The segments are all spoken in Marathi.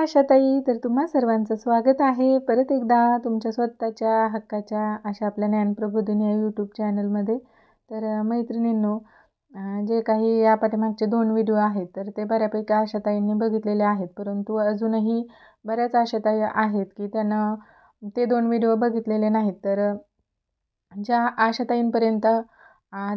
आशाताई तर तुम्हा सर्वांचं स्वागत आहे. परत एकदा तुमच्या स्वतःच्या हक्काच्या अशा आपल्या ज्ञानप्रबोधन या यूट्यूब चॅनलमध्ये तर मैत्रिणींनो जे काही या पाठीमागचे दोन व्हिडिओ आहेत तर ते बऱ्यापैकी आशाताईंनी बघितलेले आहेत. परंतु अजूनही बऱ्याच आशाताई आहेत की त्यानं ते दोन व्हिडिओ बघितलेले नाहीत. तर ज्या आशाताईंपर्यंत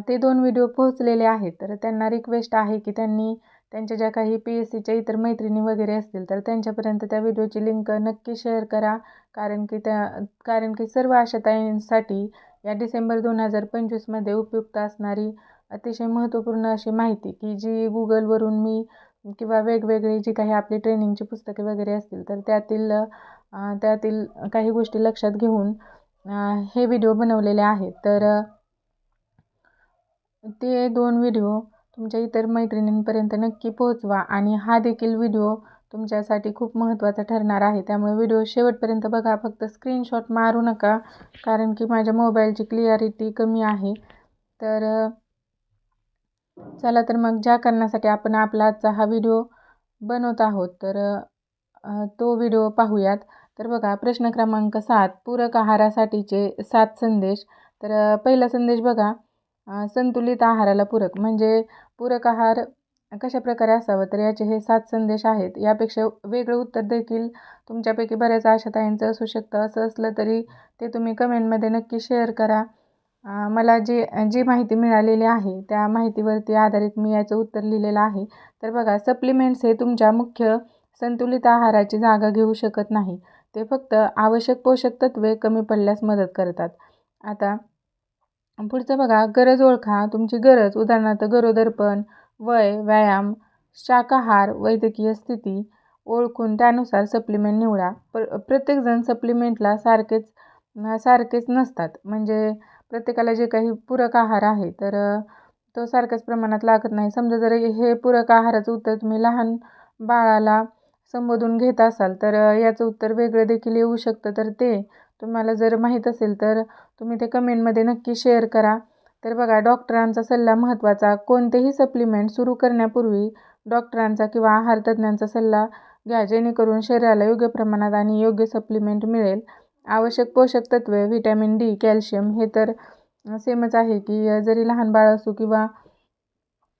ते दोन व्हिडिओ पोहोचलेले आहेत तर त्यांना रिक्वेस्ट आहे की त्यांनी त्यांच्या ज्या काही पी एस सीच्या इतर मैत्रिणी वगैरे असतील तर त्यांच्यापर्यंत त्या व्हिडिओची लिंक नक्की शेअर करा. कारण की त्या कारण की सर्व आशाताईंसाठी या डिसेंबर दोन हजार पंचवीसमध्ये उपयुक्त असणारी अतिशय महत्त्वपूर्ण अशी माहिती की जी गुगलवरून मी किंवा वेगवेगळी जी काही आपली ट्रेनिंगची पुस्तके वगैरे असतील तर त्यातील त्यातील काही गोष्टी लक्षात घेऊन हे व्हिडिओ बनवलेले आहेत. तर ते दोन व्हिडिओ तुमच्या इतर मैत्रिणींपर्यंत नक्की पोहोचवा आणि हा देखील व्हिडिओ तुमच्यासाठी खूप महत्त्वाचा ठरणार आहे. त्यामुळे व्हिडिओ शेवटपर्यंत बघा फक्त स्क्रीनशॉट मारू नका कारण की माझ्या मोबाईलची क्लिअरिटी कमी आहे. तर चला तर मग ज्या कारणासाठी आपण आपला आजचा हा व्हिडिओ बनवत आहोत तर तो व्हिडिओ पाहूयात. तर बघा प्रश्न क्रमांक सात पूरक आहारासाठीचे सात संदेश. तर पहिला संदेश बघा. संतुलित आहाराला पूरक. म्हणजे पूरक आहार कशा प्रकारे असावं? तर याचे हे सात संदेश आहेत. यापेक्षा वेगळं उत्तर देखील तुमच्यापैकी बऱ्याच आशाताईंचं असू शकतं. असं असलं तरी ते तुम्ही कमेंटमध्ये नक्की शेअर करा. मला जी जी माहिती मिळालेली आहे त्या माहितीवरती आधारित मी याचं उत्तर लिहिलेलं आहे. तर बघा सप्लिमेंट्स हे तुमच्या मुख्य संतुलित आहाराची जागा घेऊ शकत नाही. ते फक्त आवश्यक पोषक तत्वे कमी पडल्यास मदत करतात. आता पुढचं बघा गरज ओळखा तुमची गरज. उदाहरणार्थ गरोदरपण वय व्यायाम शाकाहार वैद्यकीय स्थिती ओळखून त्यानुसार सप्लिमेंट निवडा. प्र प्रत्येकजण सप्लिमेंटला सारखेच सारखेच नसतात. म्हणजे प्रत्येकाला जे काही पूरक आहार आहे तर तो सारख्याच प्रमाणात लागत नाही. समजा जर हे पूरक आहाराचं उत्तर तुम्ही लहान बाळाला संबोधून घेत असाल तर याचं उत्तर वेगळं देखील येऊ शकतं. तर ते तुम्हाला जर माहीत असेल तर तुम्ही ते कमेंटमध्ये नक्की शेअर करा. तर बघा डॉक्टरांचा सल्ला महत्त्वाचा. कोणतेही सप्लिमेंट सुरू करण्यापूर्वी डॉक्टरांचा किंवा आहार तज्ज्ञांचा सल्ला घ्या जेणेकरून शरीराला योग्य प्रमाणात आणि योग्य सप्लिमेंट मिळेल. आवश्यक पोषक तत्वे व्हिटॅमिन डी कॅल्शियम हे तर सेमच आहे की जरी लहान बाळ असू किंवा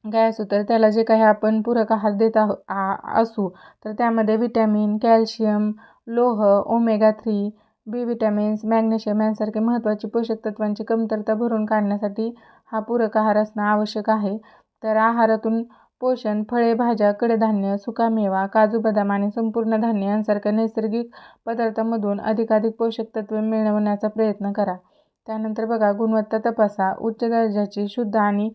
काय असू तर त्याला जे काही आपण पूरक आहार देत आहो आ असू तर त्यामध्ये व्हिटॅमिन कॅल्शियम लोह omega three B vitamins magnesium यांसारखे महत्त्वाची पोषक तत्वांची कमतरता भरून काढण्यासाठी हा पूरक आहार असणं आवश्यक आहे. तर आहारातून पोषण फळे भाज्या कडधान्य सुकामेवा काजू बदाम आणि संपूर्ण धान्य यांसारख्या नैसर्गिक पदार्थांमधून अधिकाधिक पोषक तत्वे मिळवण्याचा प्रयत्न करा. त्यानंतर बघा गुणवत्ता तपासा. उच्च दर्जाची शुद्ध आणि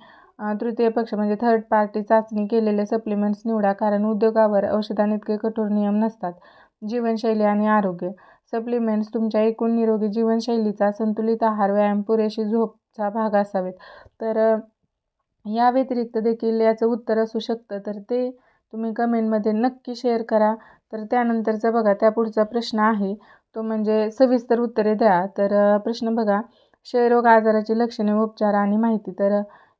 तृतीय पक्ष म्हणजे थर्ड पार्टी चाचणी केलेले सप्लिमेंट्स निवडा कारण उद्योगावर औषधांइतके कठोर नियम नसतात. जीवनशैली आणि आरोग्य. सप्लिमेंट्स तुमच्या एकूण निरोगी जीवनशैलीचा संतुलित आहार व्यायाम पुरेशी झोपचा भाग असावेत. तर या व्यतिरिक्त देखील याचं उत्तर असू शकतं. तर ते तुम्ही कमेंटमध्ये नक्की शेअर करा. तर त्यानंतरचा बघा त्या पुढचा प्रश्न आहे. तो म्हणजे सविस्तर उत्तरे द्या. तर प्रश्न बघा क्षयरोग आजाराची लक्षणे उपचार आणि माहिती. तर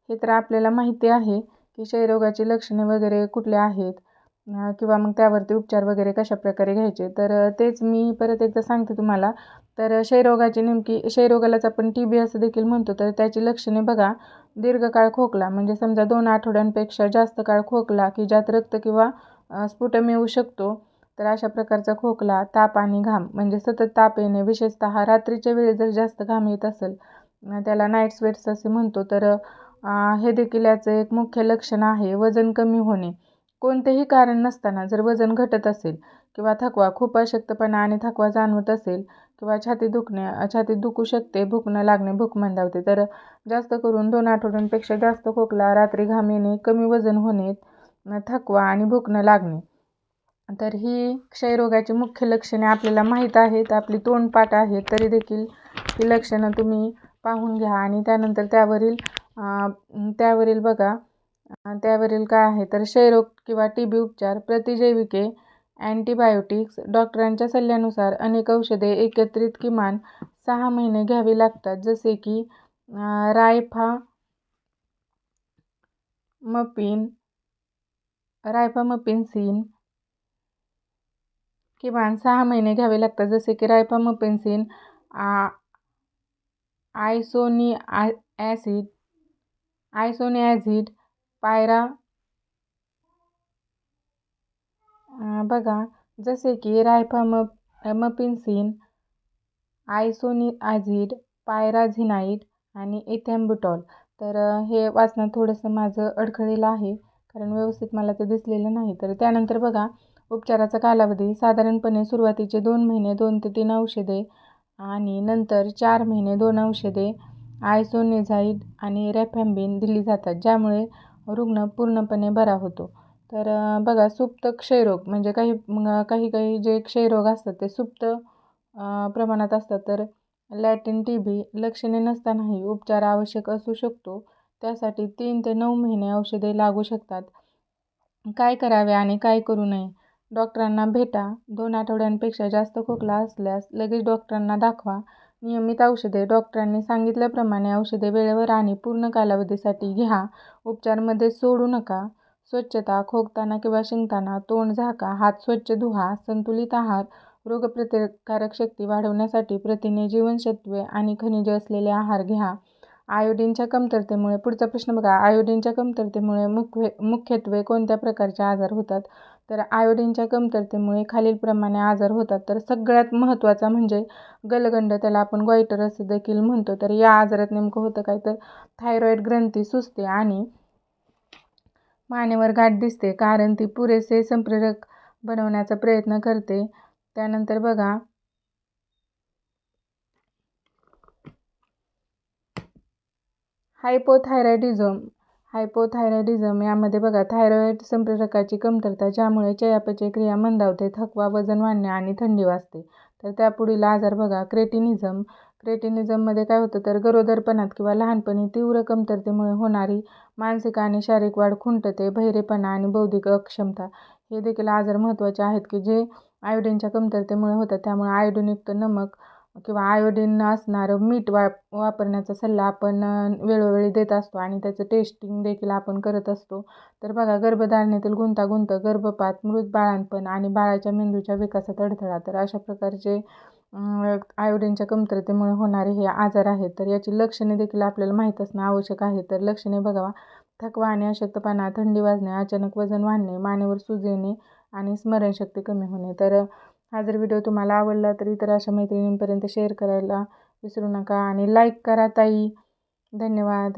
हे तर आपल्याला माहिती आहे की क्षयरोगाची लक्षणे वगैरे कुठले आहेत? किंवा मग त्यावरती उपचार वगैरे कशाप्रकारे घ्यायचे? तर तेच मी परत एकदा सांगते तुम्हाला. तर क्षयरोगाची नेमकी क्षयरोगालाच आपण टी बी असं देखील म्हणतो. तर त्याची लक्षणे बघा. दीर्घकाळ खोकला म्हणजे समजा दोन आठवड्यांपेक्षा जास्त काळ खोकला की ज्यात रक्त किंवा स्फुटम येऊ शकतो तर अशा प्रकारचा खोकला ताप आणि घाम म्हणजे सतत ताप येणे विशेषतः रात्रीच्या वेळी जर जास्त घाम येत असेल त्याला नाईट स्वेट्स असे म्हणतो. तर हे देखील याचं एक मुख्य लक्षण आहे वजन कमी होणे. कोणतेही कारण नसताना जर वजन घटत असेल किंवा थकवा खूप अशक्तपणा आणि थकवा जाणवत असेल किंवा छाती दुखणे छातीत दुखू शकते भूक न लागणे भूक मंदावते तर जास्त करून दोन आठवड्यांपेक्षा जास्त खोकला रात्री घाम येणे कमी वजन होणे थकवा आणि भूक न लागणे. तर ही क्षयरोगाची मुख्य लक्षणे आपल्याला माहीत आहेत आपली तोंडपाठ आहे तरी देखील ही लक्षणं तुम्ही पाहून घ्या आणि त्यानंतर त्यावरील त्यावरील बघा. त्यावरील काय आहे तर क्षयरोग किंवा टी बी उपचार, प्रतिजैविके, अँटीबायोटिक्स, डॉक्टरांच्या सल्ल्यानुसार अनेक औषधे एकत्रित किमान सहा महिने घ्यावी लागतात. जसे की रायफा मपिन रायफामपिन सीन किमान सहा महिने घ्यावे लागतात. जसे की रायफामपेन्सिन आ, आयसोनी ॲसिड, आयसोनी पायरा. बघा जसे की रायफाम मपिन्सिन आयसोनिआझिड पायराझिनाईड आणि इथॅम्बुटॉल तर हे वाचण्यात थोडंसं माझं अडखळलेलं आहे कारण व्यवस्थित मला ते दिसलेलं नाही. तर त्यानंतर बघा उपचाराचा कालावधी साधारणपणे सुरुवातीचे दोन महिने दोन ते तीन औषधे आणि नंतर चार महिने दोन औषधे आयसोनेझाईड आणि रेफॅम्बिन दिली जातात ज्यामुळे रुग्ण पूर्णपणे बरा होतो. तर बघा सुप्त क्षयरोग म्हणजे काही काही काही जे क्षयरोग असतात ते सुप्त प्रमाणात असतात. तर लॅटिन टी बी लक्षणे नसतानाही उपचार आवश्यक असू शकतो. त्यासाठी तीन ते नऊ महिने औषधे लागू शकतात. काय करावे आणि काय करू नये? डॉक्टरांना भेटा. दोन आठवड्यांपेक्षा जास्त खोकला असल्यास लगेच डॉक्टरांना दाखवा. नियमित औषधे. डॉक्टरांनी सांगितल्याप्रमाणे औषधे वेळेवर आणि पूर्ण कालावधीसाठी घ्या. उपचारमध्ये सोडू नका. स्वच्छता खोकताना किंवा शिंकताना तोंड झाका हात स्वच्छ धुवा संतुलित आहार रोगप्रतिकारक शक्ती वाढवण्यासाठी प्रथिने जीवनसत्वे आणि खनिजे असलेले आहार घ्या. आयोडीनच्या कमतरतेमुळे पुढचा प्रश्न बघा. आयोडीनच्या कमतरतेमुळे मुख्य मुख्यत्वे कोणत्या प्रकारचे आजार होतात? तर आयोडीनच्या कमतरतेमुळे खालीलप्रमाणे आजार होतात. तर सगळ्यात महत्त्वाचा म्हणजे गलगंड त्याला आपण गॉयटर असं देखील म्हणतो. तर या आजारात नेमकं होतं काय? तर थायरॉईड ग्रंथी सुजते आणि मानेवर गाठ दिसते कारण ती पुरेसे संप्रेरक बनवण्याचा प्रयत्न करते. त्यानंतर बघा हायपोथायरॉइडिझम हायपोथायरॉईडीझम यामध्ये बघा थायरॉईड संप्रेरकाची कमतरता ज्यामुळे चयापचय क्रिया मंदावते थकवा वजन वाढणे आणि थंडी वाजते तर त्यापुढील आजार बघा क्रेटिनिझम. क्रेटिनिझममध्ये काय होतं तर गरोदरपणात किंवा लहानपणी तीव्र कमतरतेमुळे होणारी मानसिक आणि शारीरिक वाढ खुंटते बहिरेपणा आणि बौद्धिक अक्षमता हे देखील आजार महत्त्वाचे आहेत की जे आयोडीनच्या कमतरतेमुळे होतात. त्यामुळे आयोडीनयुक्त नमक किंवा आयोडीन असणारं मीठ वा वापरण्याचा सल्ला आपण वेळोवेळी देत असतो आणि त्याचं टेस्टिंग देखील आपण करत असतो. तर बघा गर्भधारणेतील गुंतागुंत गर्भपात मृत बाळांपण आणि बाळाच्या मेंदूच्या विकासात अडथळा. तर अशा प्रकारचे आयोडीनच्या कमतरतेमुळे होणारे हे आजार आहेत. तर याची लक्षणे देखील आपल्याला माहीत असणं आवश्यक आहे. तर लक्षणे बघावा. थकवा आणि अशक्तपणा थंडी वाजणे अचानक वजन वाढणे मानेवर सूज येणे आणि स्मरणशक्ती कमी होणे. तर हा जर व्हिडिओ तुम्हाला आवडला तर इतर अशा मैत्रिणींपर्यंत शेअर करायला विसरू नका आणि लाईक करा ताई. धन्यवाद.